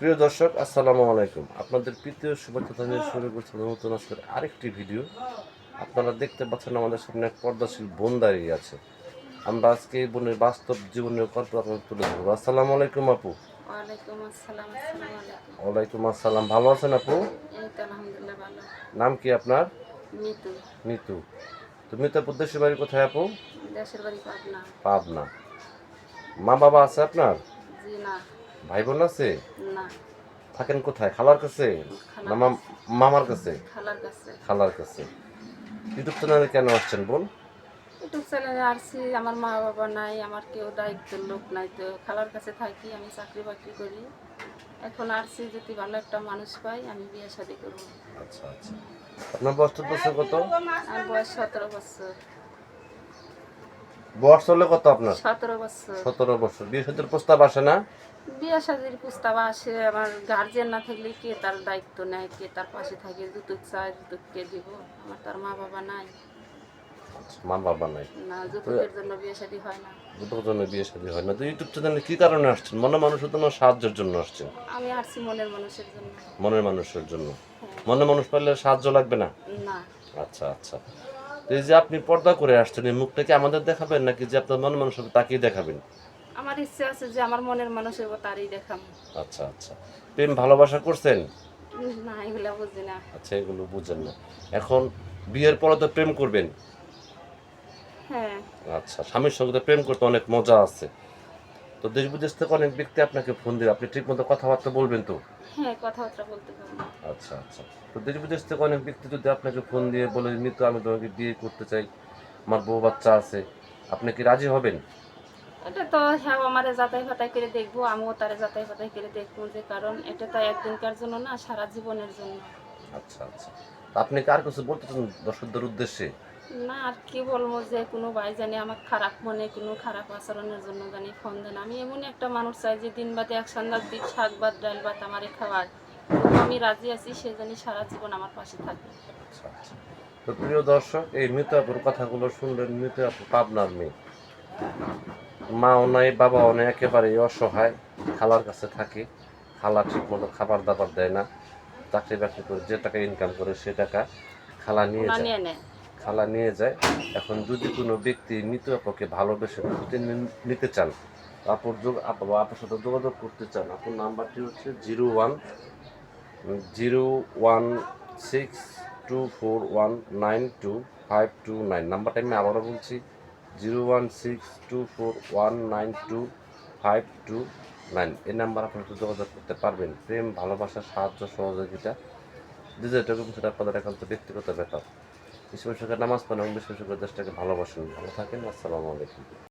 প্রিয় দর্শক আসসালামু আলাইকুম। আপনাদের তৃতীয় শুভেচ্ছা জানিয়ে শুরু করছি নতুন আজকের আরেকটি ভিডিও। আপনারা দেখতে পাচ্ছেন আমাদের সামনে এক পর্দাশীল বোন দাঁড়িয়ে আছে। আমরা আজকে এই বোনের বাস্তব জীবনের গল্প আপনাদের তুলে ধরবো। আসসালামু আলাইকুম আপু। ওয়ালাইকুম আসসালাম ভালো আছেন আপু? নাম কি আপনার? মিতু। নিতু তো আপু দেশের বাড়ি কোথায় আপু? দেশের বাড়ি পাবনা। পাবনা। মা বাবা আছে আপনার? ভাই বোন আছে? থাকেন কোথায়? খালার কাছে? না মামার কাছে? খালার কাছে। খালার কাছে। ইউটিউব চ্যানেলে কেন আসছেন বোন ইউটিউব চ্যানেলে আসছি আমার মা বাবা নাই আমার কেউ দায়িত্বের লোক নাই তো। খালার কাছে থাকি আমি চাকরি বাকরি করি। এখন আসছি যদি ভালো একটা মানুষ পাই আমি বিয়ে শাদি করব। আচ্ছা আচ্ছা। আপনার বয়স বছর কত? আমার বয়স সতেরো বছর। বয়স হলে কত আপনার? সতেরো বছর। সতেরো বছর। বিয়ে সাথে প্রস্তাব আসে না? বিয়ে শাদির প্রস্তাব আসে। আমার গার্জেন না থাকলে কে তার দায়িত্ব নেয়? কে তার পাশে থাকে? যৌতুক চায় যৌতুক কে দিব? আমার তার মা বাবা নাই। মা বাবা নাই। না যৌতুকের জন্য বিয়ে শাদী হয় না। দুটোর জন্য বিয়ে শাদী হয় না। তো ইউটিউব চ্যানেলে কি কারণে আসছেন? মনে মানুষের জন্য সাহায্যের জন্য আসছেন? আমি আসছি মনের মানুষের জন্য। মনের মানুষের জন্য। হ্যাঁ। মনে মানুষ পাইলে সাহায্য লাগবে না? না। আচ্ছা আচ্ছা। এই যে আপনি পর্দা করে আসছেন এই মুখটা কি আমাদের দেখাবেন নাকি যে আপনার মন মানুষের তাকেই দেখাবেন? আমার ইচ্ছে আছে যে আমার মনের মানুষের তারই দেখাম। আচ্ছা আচ্ছা। প্রেম ভালোবাসা করছেন? না এগুলো বুঝি না। আচ্ছা এগুলো বুঝেন না। এখন বিয়ের পরে তো প্রেম করবেন? হ্যাঁ। আচ্ছা স্বামীর সঙ্গে তো প্রেম করতে অনেক মজা আছে। তো দেশ বিদেশ থেকে অনেক ব্যক্তি আপনাকে ফোন দিবে। আপনি ঠিক মতো কথাবার্তা বলবেন তো? হ্যাঁ কথাবার্তা বলতে পারব। আচ্ছা আচ্ছা। তো দেশ বিদেশ থেকে অনেক ব্যক্তি যদি আপনাকে ফোন দিয়ে বলে মিতু আমি তোমাকে বিয়ে করতে চাই আমার বউ বাচ্চা আছে আপনি কি রাজি হবেন? এটা তো হ্যাঁ আমারে যাতাই ফাতাই করে দেখব আমিও তারে যাতাই ফাতাই করে দেখব যে কারণ এটা তো একদিনকার জন্য না সারা জীবনের জন্য। আচ্ছা আচ্ছা। তো আপনি কার কিছু বলতে চান দর্শকদের উদ্দেশ্যে? না আর কি বলব যে কোনো ভাই জানি আমার খারাপ মনে কোনো খারাপ আচরণের জন্য জানি ফোন দেন। আমি এমন একটা মানুষ চাই যে দিন বাদে এক সন্ধ্যার দিক শাক ভাত ডাল ভাত আমারে খাবার আমি রাজি আছি সে জানি সারা জীবন আমার পাশে থাকে আচ্ছা আচ্ছা। তো প্রিয় দর্শক এই মৃত আপুর কথাগুলো শুনলেন মৃত আপু পাবনার মেয়ে। মাও নাই বাবাও নাই একেবারে অসহায় খালার কাছে থাকে। খালা ঠিক মতো খাবার দাবার দেয় না চাকরি বাকরি করে যে টাকা ইনকাম করে সে টাকা খালা নিয়ে যায়। খালা নিয়ে যায়, এখন যদি কোনো ব্যক্তি মৃত আপুকে ভালোবেসে নিতে চান, আপুর যোগ আপু বা আপুর সাথে যোগাযোগ করতে চান, আপুর নাম্বারটি হচ্ছে zero one zero one six two four one nine two five two nine. নাম্বারটা আমি আবারও বলছি, zero one six two four one nine two five two nine. এই নাম্বার আপনার সাথে যোগাযোগ করতে পারবেন। প্রেম, ভালোবাসা, সাহায্য, সহযোগিতা, যে যেটুকু সেটা আপনাদের একান্ত ব্যক্তিগত ব্যাপার। বিশেষ করে নামাজ পড়েন এবং বিশেষ করে দেশটাকে ভালোবাসেন। ভালো থাকেন আসসালামু আলাইকুম।